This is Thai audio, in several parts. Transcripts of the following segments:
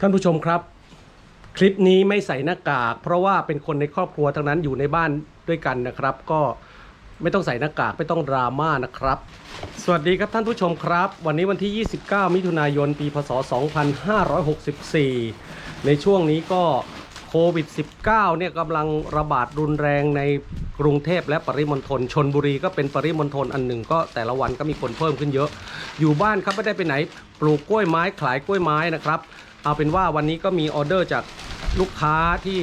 ท่านผู้ชมครับ คลิปนี้ไม่ใส่หน้ากาก เพราะว่าเป็นคนในครอบครัวทั้งนั้นอยู่ในบ้านด้วยกันนะครับ ก็ไม่ต้องใส่หน้ากากไม่ต้องดราม่านะครับ สวัสดีครับท่านผู้ชมครับ วันนี้วันที่ 29 มิถุนายน ปีพศ 2564 ในช่วงนี้ก็โควิด -19 เนี่ยกำลังระบาดรุนแรงในกรุงเทพและปริมณฑลชนบุรีก็เป็นปริมณฑลอันหนึ่งก็แต่ละวันก็มีคนเพิ่มขึ้นเยอะ อยู่บ้านครับไม่ได้ไปไหน ปลูกกล้วยไม้ขายกล้วยไม้นะครับ เอาเป็นว่าวันนี้ก็มีออเดอร์จากลูกค้าที่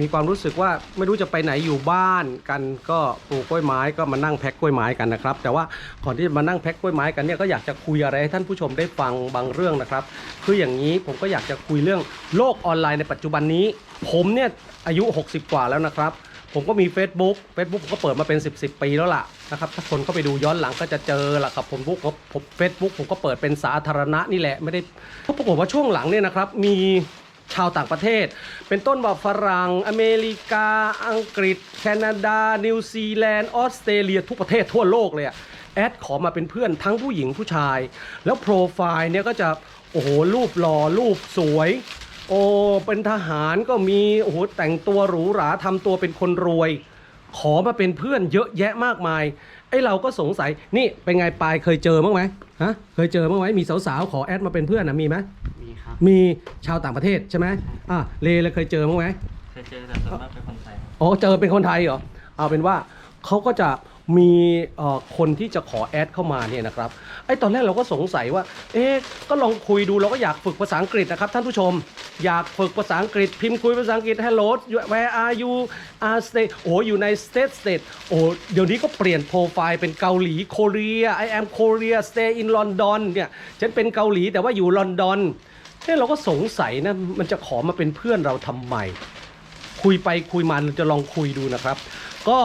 มีความรู้สึกว่าไม่รู้จะไปไหนอยู่บ้านกันก็ปลูกกล้วยไม้ก็มานั่งแพ็คกล้วยไม้กันนะครับ แต่ว่าก่อนที่จะมานั่งแพ็คกล้วยไม้กันเนี่ยก็อยากจะคุยอะไรให้ท่านผู้ชมได้ฟังบางเรื่องนะครับ คืออย่างนี้ผมก็อยากจะคุยเรื่องโลกออนไลน์ในปัจจุบันนี้ ผมเนี่ยอายุ 60 กว่าแล้วนะครับ ผมก็มี Facebook Facebook ผมก็เปิดมาเป็น 10 10ปีแล้วล่ะ นะครับถ้าคนเข้าไปดูย้อนหลังก็จะเจอละครับผมบุ๊กผมเฟซบุ๊กผมก็เปิดเป็นสาธารณะนี่แหละไม่ได้เพราะปรากฏว่าช่วงหลังเนี่ยนะครับมีชาวต่างประเทศ เป็นต้นว่าฝรั่งอเมริกา อังกฤษ แคนาดา นิวซีแลนด์ออสเตรเลียทุกประเทศทั่วโลกเลยอะแอดขอมาเป็นเพื่อนทั้งผู้หญิงผู้ชาย แล้วโปรไฟล์เนี่ยก็จะโอ้โหรูปหล่อรูปสวย โอ้เป็นทหารก็มีโอ้โหแต่งตัวหรูหราทำตัวเป็นคนรวย ขอมาเป็นเพื่อนเยอะแยะมากมาย ไอ้เราก็สงสัย นี่เป็นไงปายเคยเจอบ้างไหมฮะ เคยเจอบ้างไหมมีสาวๆขอแอดมาเป็นเพื่อนนะมีไหมมีครับ มีชาวต่างประเทศใช่ไหมอะเลเลยเคยเจอบ้างไหมเคยเจอแต่ส่วนมากเป็นคนไทยครับ อ๋อเจอเป็นคนไทยเหรอ เอาเป็นว่าเขาก็จะ มีคนที่จะขอแอดเข้ามาเนี่ยนะครับไอ้ตอนแรกเราก็สงสัยว่า เอ๊ะก็ลองคุยดูเราก็อยากฝึกภาษาอังกฤษนะครับท่านผู้ชม อยากฝึกภาษาอังกฤษ พิมพ์คุยภาษาอังกฤษ hello where are you are stay โอ้อยู่ใน state state โอ้เดี๋ยวนี้ก็เปลี่ยนโปรไฟล์เป็นเกาหลี Korea I am Korea stay in London เนี่ยฉันเป็นเกาหลีแต่ว่าอยู่ลอนดอนเฮ้เราก็สงสัยนะมันจะขอมาเป็นเพื่อนเราทำไมคุยไปคุยมาเราจะลองคุยดูนะครับ ก็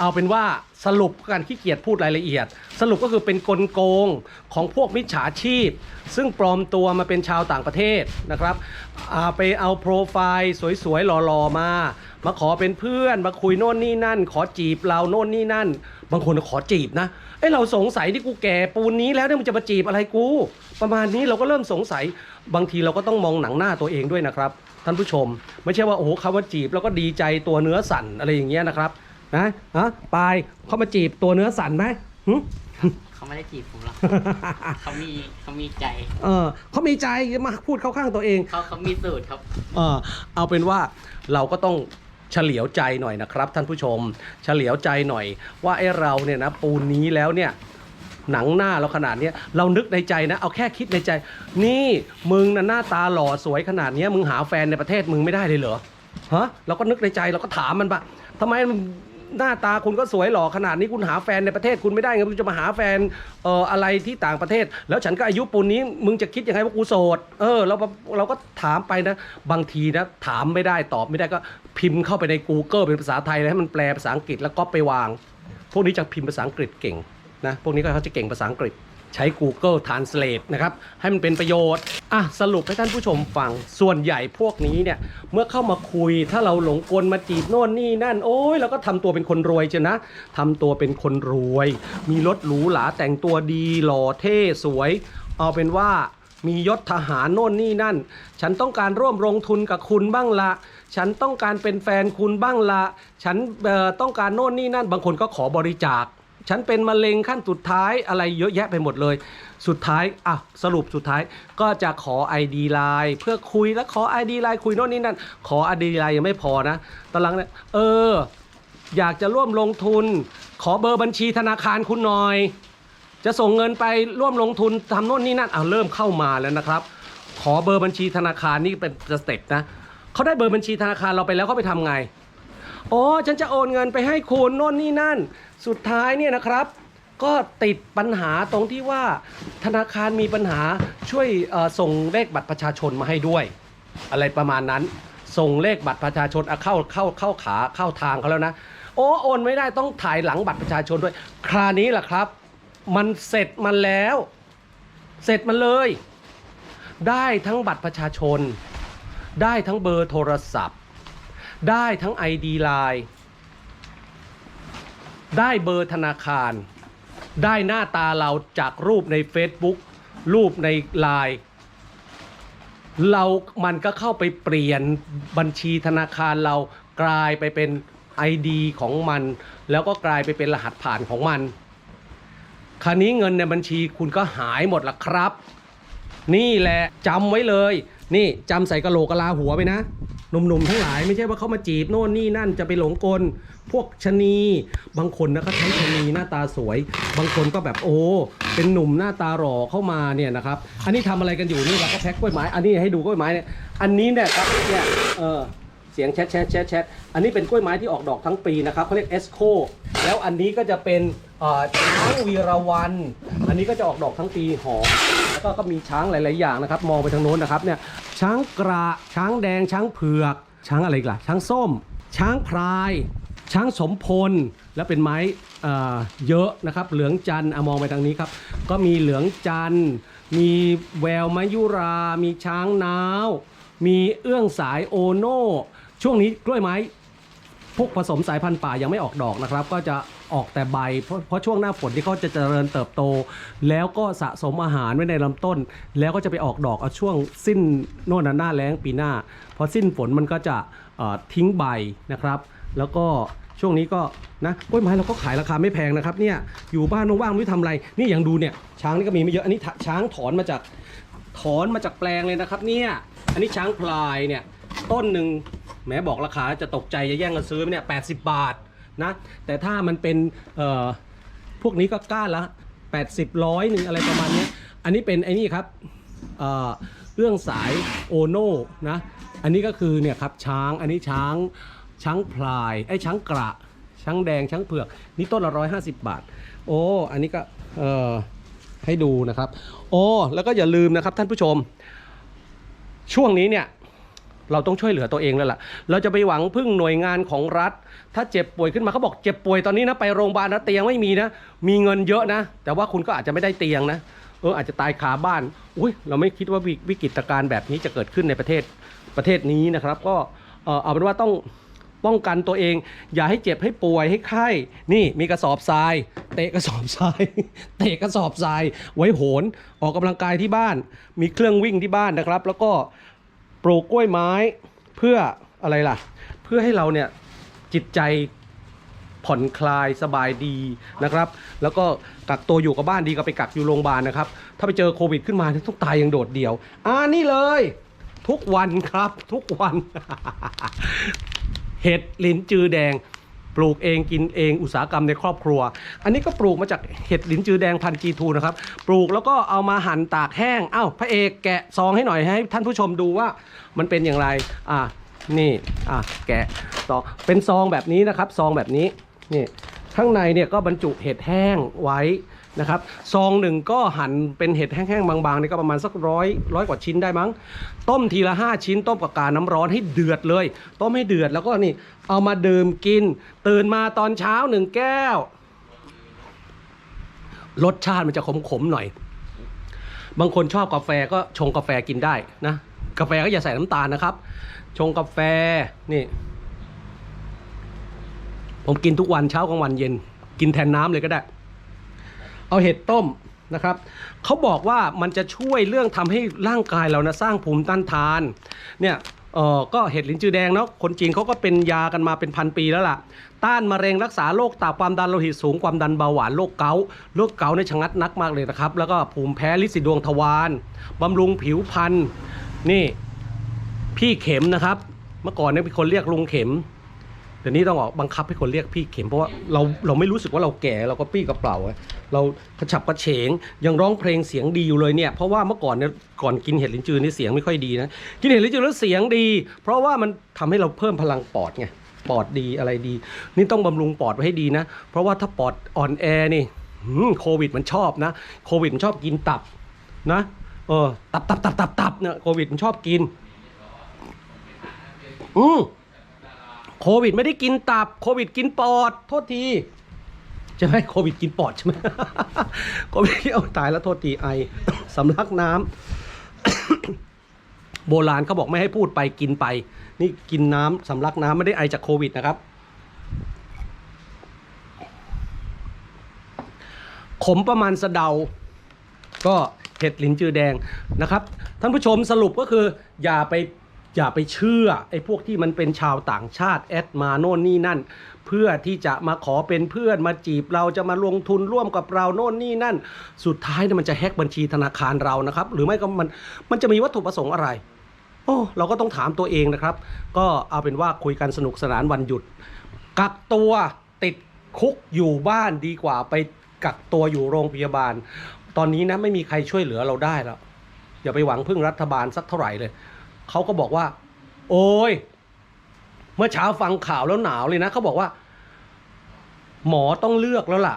เอาเป็นว่าสรุปการขี้เกียจพูดรายละเอียด สรุปก็คือเป็นกลโกงของพวกมิจฉาชีพ ซึ่งปลอมตัวมาเป็นชาวต่างประเทศนะครับไปเอาโปรไฟล์สวยๆหล่อๆมา มาขอเป็นเพื่อนมาคุยโน่นนี่นั่น ขอจีบเราโน่นนี่นั่น บางคนขอจีบนะเอ้ยเราสงสัยที่กูแก่ปูนนี้แล้วเนี่ยมันจะมาจีบอะไรกู ประมาณนี้เราก็เริ่มสงสัยบางทีเราก็ต้องมองหนังหน้าตัวเองด้วยนะครับท่านผู้ชม ไม่ใช่ว่าโอ้โหคำว่าจีบแล้วก็ดีใจตัวเนื้อสั่นอะไรอย่างเงี้ยนะครับ นะฮะปายเขามาจีบตัวเนื้อสั่นไหมหึ เขาไม่ได้จีบผมหรอก เขามีเขามีใจ เออเขามีใจมาพูดเข้าข้างตัวเอง เขาเขามีสูตรครับ เออเอาเป็นว่าเราก็ต้องเฉลียวใจหน่อยนะครับ ท่านผู้ชม เฉลียวใจหน่อย ว่าไอ้เราเนี่ยนะปูนนี้แล้วเนี่ยหนังหน้าเราขนาดเนี้ยเรานึกในใจนะเอาแค่คิดในใจ นี่มึงน่ะหน้าตาหล่อสวยขนาดเนี้ยมึงหาแฟนในประเทศมึงไม่ได้เลยเหรอฮะเราก็นึกในใจเราก็ถามมันปะทำไมมึง หน้าตาคุณก็สวยหล่อขนาดนี้คุณหาแฟนในประเทศคุณไม่ได้ไงคุณจะมาหาแฟนเอ่ออะไรที่ต่างประเทศ แล้วฉันก็อายุปูนนี้มึงจะคิดยังไงว่ากูโสดเออเราเราก็ถามไปนะ บางทีนะถามไม่ได้ตอบไม่ได้ก็พิมพ์เข้าไปใน Google เป็นภาษาไทยแล้วให้มันแปลภาษาอังกฤษแล้วก็ไปวาง พวกนี้จะพิมพ์ภาษาอังกฤษเก่งนะพวกนี้ก็เขาจะเก่งภาษาอังกฤษ ใช้ Google Translate นะครับ ให้มันเป็นประโยชน์ อะ สรุปให้ท่านผู้ชมฟัง ส่วนใหญ่พวกนี้เนี่ย เมื่อเข้ามาคุยถ้าเราหลงกลมาจีบโน่นนี่นั่น โอ้ยเราก็ทำตัวเป็นคนรวยเชียวนะทำตัวเป็นคนรวย มีรถหรูหราแต่งตัวดีหล่อเท่สวย เอาเป็นว่ามียศทหารโน่นนี่นั่น ฉันต้องการร่วมลงทุนกับคุณบ้างละ ฉันต้องการเป็นแฟนคุณบ้างละ ฉันต้องการโน่นนี่นั่น บางคนก็ขอบริจาค ฉันเป็นมะเร็งขั้นสุดท้ายอะไรเยอะแยะไปหมดเลย สุดท้ายอะสรุปสุดท้ายก็จะขอ ID ไลน์เพื่อคุยแล้วขอ ID ไลน์คุยโน่นนี่นั่น ขอ ID ไลน์ยังไม่พอนะตอนหลังเนี่ยเออ อยากจะร่วมลงทุน ขอเบอร์บัญชีธนาคารคุณหน่อย จะส่งเงินไปร่วมลงทุนทำโน่นนี่นั่นเอาวเริ่มเข้ามาแล้วนะครับ ขอเบอร์บัญชีธนาคารนี่เป็นสเต็ปนะเขาได้เบอร์บัญชีธนาคารเราไปแล้วเขาไปทำไงอ๋อฉันจะโอนเงินไปให้คุณโน่นนี่นั่น สุดท้ายเนี่ยนะครับก็ติดปัญหาตรงที่ว่าธนาคารมีปัญหาช่วยส่งเลขบัตรประชาชนมาให้ด้วย อะไรประมาณนั้น ส่งเลขบัตรประชาชนเข้าเข้าเข้าขาเข้าทางเขาแล้วนะ โอ้โอนไม่ได้ต้องถ่ายหลังบัตรประชาชนด้วย คราวนี้แหละครับ มันเสร็จมันแล้ว เสร็จมันเลย ได้ทั้งบัตรประชาชน ได้ทั้งเบอร์โทรศัพท์ ได้ทั้ง ID Line ได้เบอร์ธนาคาร ได้หน้าตาเราจากรูปใน Facebook รูปใน Line เรามันก็เข้าไปเปลี่ยนบัญชีธนาคารเรากลายไปเป็น ID ของมัน แล้วก็กลายไปเป็นรหัสผ่านของมัน คราวนี้เงินในบัญชีคุณก็หายหมดละครับ นี่แหละจำไว้เลย นี่จำใส่กระโหลกกะลาหัวไปนะ หนุ่มๆทั้งหลายไม่ใช่ว่าเขามาจีบโน่นนี่นั่นจะไปหลงกล พวกชะนี บางคนนะก็ใช้ชะนีหน้าตาสวย บางคนก็แบบโอ้เป็นหนุ่มหน้าตาหล่อเข้ามาเนี่ยนะครับ อันนี้ทำอะไรกันอยู่นี่เราก็แพ็คกล้วยไม้ อันนี้ให้ดูกล้วยไม้เนี่ย อันนี้เนี่ยครับเนี่ยเออเสียงแชทแชทแชทแชทอันนี้เป็นกล้วยไม้ที่ออกดอกทั้งปีนะครับเขาเรียกเอสโค แล้วอันนี้ก็จะเป็นเอ่อช้างวีรวัน อันนี้ก็จะออกดอกทั้งปีหอม แล้วก็ก็มีช้างหลาย ๆ อย่างนะครับ มองไปทางโน้นนะครับเนี่ย ช้างกระ ช้างแดง ช้างเผือก ช้างอะไรอีกล่ะ ช้างส้ม ช้างพลาย ช้างสมพล และเป็นไม้เอ่อเยอะนะครับ เหลืองจันทร์อะมองไปทางนี้ครับ ก็มีเหลืองจันทร์ มีแววมายุรา มีช้างนาว มีเอื้องสายโอโน่ ช่วงนี้กล้วยไม้ พวกผสมสายพันธุ์ป่ายังไม่ออกดอกนะครับ ก็จะออกแต่ใบ เพราะเพราะช่วงหน้าฝนที่เขาจะเจริญเติบโต แล้วก็สะสมอาหารไว้ในลำต้น แล้วก็จะไปออกดอกเอาช่วงสิ้นโน่นนะหน้าแล้งปีหน้าพอสิ้นฝนมันก็จะทิ้งใบนะครับ แล้วก็ช่วงนี้ก็นะกล้วยไม้เราก็ขายราคาไม่แพงนะครับเนี่ยอยู่บ้านว่างๆไม่ทำอะไร นี่อย่างดูเนี่ยช้างนี่ก็มีไม่เยอะอันนี้ช้างถอนมาจากถอนมาจากแปลงเลยนะครับเนี่ยอันนี้ช้างพลายเนี่ยต้นหนึ่ง แหมบอกราคาจะตกใจจะแย่งกันซื้อไหมเนี่ยแปบาทนะ แต่ถ้ามันเป็นเอ่อพวกนี้ก็ก้านละ 80ร้อยหนึ่งอะไรประมาณนี้ อันนี้เป็นไอ้นี่ครับเอ่อเรื่องสายโอโน่นะ อันนี้ก็คือเนี่ยครับช้าง อันนี้ช้างช้างพลายไอ้ช้างกระ ช้างแดงช้างเผือก นี่ต้นละร้อยห้าสิบบาท โอ้ อันนี้ก็เอ่อให้ดูนะครับ โอ้ แล้วก็อย่าลืมนะครับท่านผู้ชม ช่วงนี้เนี่ย เราต้องช่วยเหลือตัวเองแล้วล่ะ เราจะไปหวังพึ่งหน่วยงานของรัฐ ถ้าเจ็บป่วยขึ้นมาเขาบอกเจ็บป่วยตอนนี้นะไปโรงพยาบาลนะเตียงไม่มีนะ มีเงินเยอะนะ แต่ว่าคุณก็อาจจะไม่ได้เตียงนะ เอออาจจะตายคาบ้าน อุ้ยเราไม่คิดว่าวิวิกฤตการณ์แบบนี้จะเกิดขึ้นในประเทศประเทศนี้นะครับ ก็เออเอาเป็นว่าต้องป้องกันตัวเอง อย่าให้เจ็บให้ป่วยให้ไข้นี่มีกระสอบทราย เตะกระสอบทราย เตะกระสอบทราย ไว้โหนออกกำลังกายที่บ้าน มีเครื่องวิ่งที่บ้านนะครับ แล้วก็ ปลูกกล้วยไม้เพื่ออะไรล่ะ เพื่อให้เราเนี่ยจิตใจผ่อนคลายสบายดีนะครับ แล้วก็กักตัวอยู่กับบ้านดีกว่าไปกักอยู่โรงพยาบาลนะครับ ถ้าไปเจอโควิดขึ้นมาเนี่ยต้องตายอย่างโดดเดี่ยว อ่านี่เลย ทุกวันครับทุกวัน เห็ดลิ้นจือแดง ปลูกเองกินเองอุตสาหกรรมในครอบครัว อันนี้ก็ปลูกมาจากเห็ดลินจือแดงพันจีทูนะครับ ปลูกแล้วก็เอามาหั่นตากแห้งอ้าวพระเอกแกะซองให้หน่อยให้ท่านผู้ชมดูว่ามันเป็นอย่างไรอะนี่อะแกะซองเป็นซองแบบนี้นะครับ ซองแบบนี้นี่ข้างในเนี่ยก็บรรจุเห็ดแห้งไว้ นะครับซองหนึ่งก็หั่นเป็นเห็ดแห้งๆ บางๆนี่ก็ประมาณสักร้อยร้อยกว่าชิ้นได้มั้ง ต้มทีละ 5 ชิ้น ต้มกับกาน้ำร้อนให้เดือดเลย ต้มให้เดือดแล้วก็นี่เอามาดื่มกิน ตื่นมาตอนเช้าหนึ่งแก้ว รสชาติมันจะขมๆหน่อย บางคนชอบกาแฟก็ชงกาแฟกินได้นะ กาแฟก็อย่าใส่น้ำตาลนะครับ ชงกาแฟนี่ ผมกินทุกวันเช้ากลางวันเย็น กินแทนน้ำเลยก็ได้ เอาเห็ดต้มนะครับเขาบอกว่ามันจะช่วยเรื่องทำให้ร่างกายเรานะสร้างภูมิต้านทานเนี่ยเออก็เห็ดลิ้นจือแดงเนาะคนจีนเขาก็เป็นยากันมาเป็นพันปีแล้วล่ะ ต้านมะเร็งรักษาโรคตับความดันโลหิตสูงความดันเบาหวานโรคเกาต์โรคเกาต์ในชะงัดนักมากเลยนะครับ แล้วก็ภูมิแพ้ลิสีดวงทวารบำรุงผิวพรรณนี่พี่เข็มนะครับ เมื่อก่อนเนี่ยเป็นคนเรียกลุงเข็ม เดี๋ยวนี้ต้องออกบังคับให้คนเรียกพี่เข็มเพราะว่าเราเราไม่รู้สึกว่าเราแก่เราก็ปี้กระเป๋าอะเรากระฉับกระเฉงยังร้องเพลงเสียงดีอยู่เลยเนี่ยเพราะว่าเมื่อก่อนเนี่ยก่อนกินเห็ดลิ้นจือนี่เสียงไม่ค่อยดีนะกินเห็ดลิ้นจือแล้วเสียงดี เพราะว่ามันทำให้เราเพิ่มพลังปอดไงปอดดีอะไรดี นี่ต้องบำรุงปอดไว้ให้ดีนะ เพราะว่าถ้าปอดอ่อนแอนี่หืมโควิดมันชอบนะ โควิดมันชอบกินตับนะเออตับตับตับตับตับเนี่ยโควิดมันชอบกิน อืม โควิดไม่ได้กินตับโควิดกินปอด โทษทีใช่ไหมโควิดกินปอดใช่ไหมโควิดเอาตายแล้วโทษทีไอสำลักน้ำโบราณเขาบอกไม่ให้พูดไปกินไป นี่กินน้ำสำลักน้ำไม่ได้ไอจากโควิดนะครับ ขมประมาณสะเดา ก็เห็ดลิ้นจือแดงนะครับ ท่านผู้ชมสรุปก็คือ อย่าไป อย่าไปเชื่อไอ้พวกที่มันเป็นชาวต่างชาติแอดมาโน่นนี่นั่น เพื่อที่จะมาขอเป็นเพื่อนมาจีบเราจะมาลงทุนร่วมกับเราโน่นนี่นั่น สุดท้ายเนี่ยมันจะแฮกบัญชีธนาคารเรานะครับ หรือไม่ก็มันมันจะมีวัตถุประสงค์อะไรโอ้เราก็ต้องถามตัวเองนะครับ ก็เอาเป็นว่าคุยกันสนุกสนานวันหยุด กักตัวติดคุกอยู่บ้านดีกว่าไปกักตัวอยู่โรงพยาบาล ตอนนี้นะไม่มีใครช่วยเหลือเราได้แล้วอย่าไปหวังพึ่งรัฐบาลสักเท่าไหร่เลย เขาก็บอกว่า โอ้ย เมื่อเช้าฟังข่าวแล้วหนาวเลยนะเขาบอกว่า หมอต้องเลือกแล้วล่ะ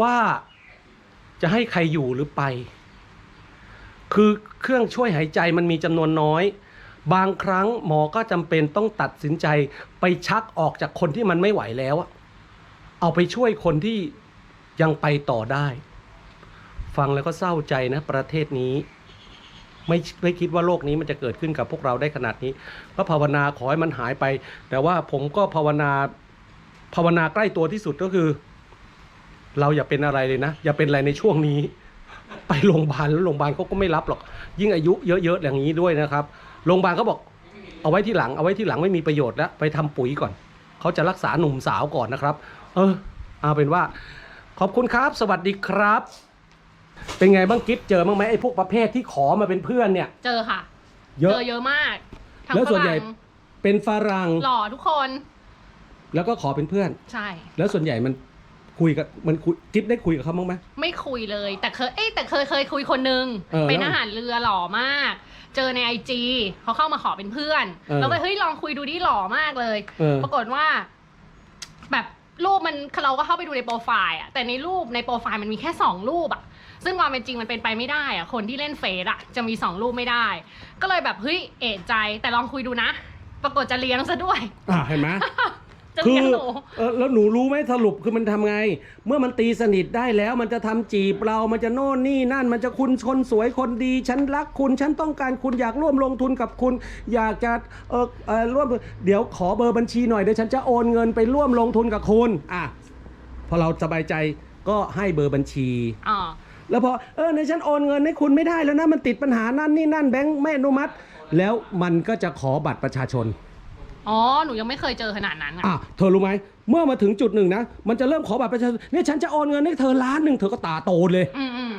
ว่าจะให้ใครอยู่หรือไป คือเครื่องช่วยหายใจมันมีจำนวนน้อย บางครั้งหมอก็จำเป็นต้องตัดสินใจไปชักออกจากคนที่มันไม่ไหวแล้วเอาไปช่วยคนที่ยังไปต่อได้ ฟังแล้วก็เศร้าใจนะประเทศนี้ ไม่ไม่คิดว่าโลกนี้มันจะเกิดขึ้นกับพวกเราได้ขนาดนี้ ก็ภาวนาขอให้มันหายไป แต่ว่าผมก็ภาวนาภาวนาใกล้ตัวที่สุดก็คือ เราอย่าเป็นอะไรเลยนะ อย่าเป็นอะไรในช่วงนี้ ไปโรงพยาบาลแล้วโรงพยาบาลเขาก็ไม่รับหรอก ยิ่งอายุเยอะๆอย่างนี้ด้วยนะครับโรงพยาบาลเขาบอกเอาไว้ที่หลังเอาไว้ที่หลังไม่มีประโยชน์แล้วไปทำปุ๋ยก่อนเขาจะรักษาหนุ่มสาวก่อนนะครับ เออเอาเป็นว่า ขอบคุณครับ สวัสดีครับ เป็นไงบ้างกิฟเจอบ้างไหมไอ้พวกประเภทที่ขอมาเป็นเพื่อนเนี่ย เจอค่ะ เยอะเจอเยอะมากทั้งแล้วส่วนใหญ่ ฝรั่งเป็นฝรั่งหล่อทุกคนแล้วก็ขอเป็นเพื่อน ใช่ แล้วส่วนใหญ่มันคุยกับมันคุยกิฟได้คุยกับเขาบ้างไหม ไม่คุยเลย แต่เคยเอ้ยแต่เคยเคยคุยคนนึงเออเป็นแล้วอาหารเรือหล่อมาก เจอในไอจีเขาเข้ามาขอเป็นเพื่อนเออเราก็เฮ้ยลองคุยดูดิหล่อมากเลย เออ ปรากฏว่า แบบรูปมันเราก็เข้าไปดูในโปรไฟล์อะแต่ในรูปในโปรไฟล์มันมีแค่สองรูปอะ ซึ่งความเป็นจริงมันเป็นไปไม่ได้อะคนที่เล่นเฟซอะจะมีสองรูปไม่ได้ ก็เลยแบบเฮ้ยเอะใจแต่ลองคุยดูนะ ปรากฏจะเลี้ยงซะด้วย อ่าเห็นไหม จะคืเลี้ยงอหนู เออแล้วหนูรู้ไหมสรุปคือมันทำไง เมื่อมันตีสนิทได้แล้วมันจะทำจีบเรา มันจะโน่นนี่นั่น มันจะคุณคนสวยคนดี ฉันรักคุณ ฉันต้องการคุณอยากร่วมลงทุนกับคุณ อยากจะเออเออร่วมเดี๋ยวขอเบอร์บัญชีหน่อยเดี๋ยวฉันจะโอนเงินไปร่วมลงทุนกับคุณ อะพอเราสบายใจก็ให้เบอร์บัญชีอ๋อ แล้วพอเออในฉันโอนเงินให้คุณไม่ได้แล้วนะมันติดปัญหานั่นนี่นั่นแบงค์ไม่อนุมัติ แล้วมันก็จะขอบัตรประชาชนอ๋อ หนูยังไม่เคยเจอขนาดนั้นอะอะเธอรู้ไหมเมื่อมาถึงจุดหนึ่งนะมันจะเริ่มขอบัตรประชาชนเนี่ยฉันจะโอนเงินให้เธอล้านหนึ่งเธอก็ตาโตเลย อืมอืม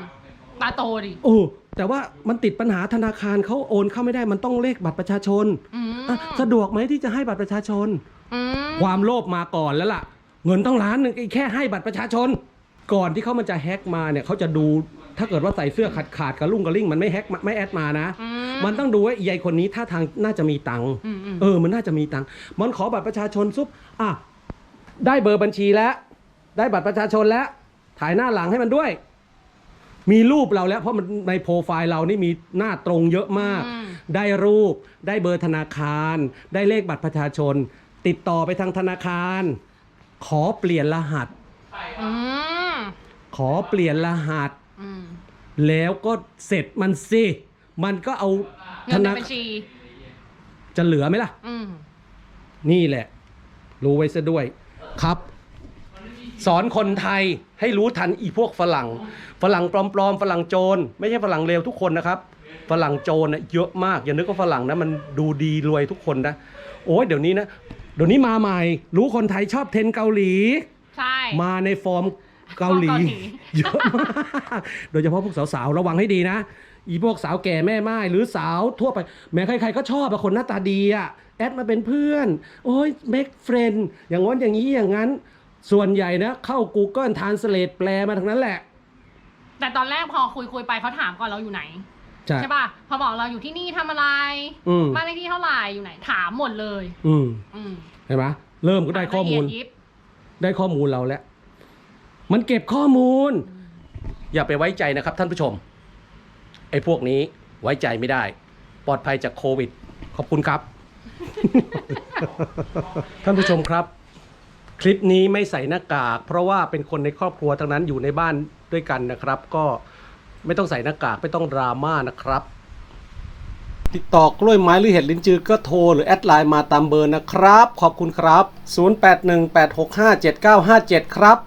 ตาโตดิ โอ้แต่ว่ามันติดปัญหาธนาคารเขาโอนเข้าไม่ได้มันต้องเลขบัตรประชาชนอืมอะสะดวกไหมที่จะให้บัตรประชาชน อืมความโลภมาก่อนแล้วล่ะ เงินต้องล้านหนึ่งแค่ให้บัตรประชาชน ก่อนที่เขามันจะแฮ็กมาเนี่ยเขาจะดูถ้าเกิดว่าใส่เสื้อขาดขาดๆกระลุ่งกระลิ่งมันไม่แฮ็กมาไม่แอดมานะ อืมันต้องดูว่าไอ้ยายคนนี้ท่าทางน่าจะมีตังค์อืมอืม เออ มันน่าจะมีตังค์มันขอบัตรประชาชนซุปอะได้เบอร์บัญชีแล้ว ได้บัตรประชาชนแล้ว ถ่ายหน้าหลังให้มันด้วย มีรูปเราแล้ว เพราะมันในโปรไฟล์เรานี่มีหน้าตรงเยอะมาก อืม ได้รูป ได้เบอร์ธนาคาร ได้เลขบัตรประชาชน ติดต่อไปทางธนาคาร ขอเปลี่ยนรหัส อืม ขอเปลี่ยนรหัส อืมแล้วก็เสร็จมันสิมันก็เอาเงินในบัญชี จะเหลือไหมล่ะ อืมนี่แหละ รู้ไว้ซะด้วยครับ สอนคนไทยให้รู้ทันอีพวกฝรั่ง ฝรั่งปลอมๆฝรั่งโจรไม่ใช่ฝรั่งเลวทุกคนนะครับ ฝรั่งโจรนะเยอะมากอย่านึกว่าฝรั่งนะมันดูดีรวยทุกคนนะโอ้ยเดี๋ยวนี้นะเดี๋ยวนี้มาใหม่ รู้คนไทยชอบเทรนเกาหลี ใช่ มาในฟอร์ม เกาหลีเกาหลีเยอะมากโดยเฉพาะพวกสาวๆระวังให้ดีนะ อีพวกสาวแก่แม่ไม้หรือสาวทั่วไป แม้ใครๆก็ชอบอะคนหน้าตาดีอะแอดมาเป็นเพื่อน โอ้ย make friend อย่างง้นอย่างนี้อย่างนั้น ส่วนใหญ่นะ เข้า Google Translate แปลมาทั้งนั้นแหละ แต่ตอนแรกพอคุยคุยไปเขาถามก่อนเราอยู่ไหนใช่ใช่ป่ะพอบอกเราอยู่ที่นี่ทำอะไรอืมบ้านเลขที่เท่าไหร่อยู่ไหนถามหมดเลย อืมอืมเห็นไหมเริ่มก็ได้ข้อมูลละเยดยิบได้ข้อมูลเราแล้ว มันเก็บข้อมูล อย่าไปไว้ใจนะครับท่านผู้ชม ไอ้พวกนี้ไว้ใจไม่ได้ ปลอดภัยจากโควิด ขอบคุณครับ ท่านผู้ชมครับ คลิปนี้ไม่ใส่หน้ากาก เพราะว่าเป็นคนในครอบครัวทั้งนั้นอยู่ในบ้านด้วยกันนะครับ ก็ไม่ต้องใส่หน้ากากไม่ต้องดราม่านะครับ ติดต่อกล้วยไม้หรือเห็ดลิ้นจือก็โทรหรือแอดไลน์มาตามเบอร์นะครับ ขอบคุณครับ 0818657957 ครับ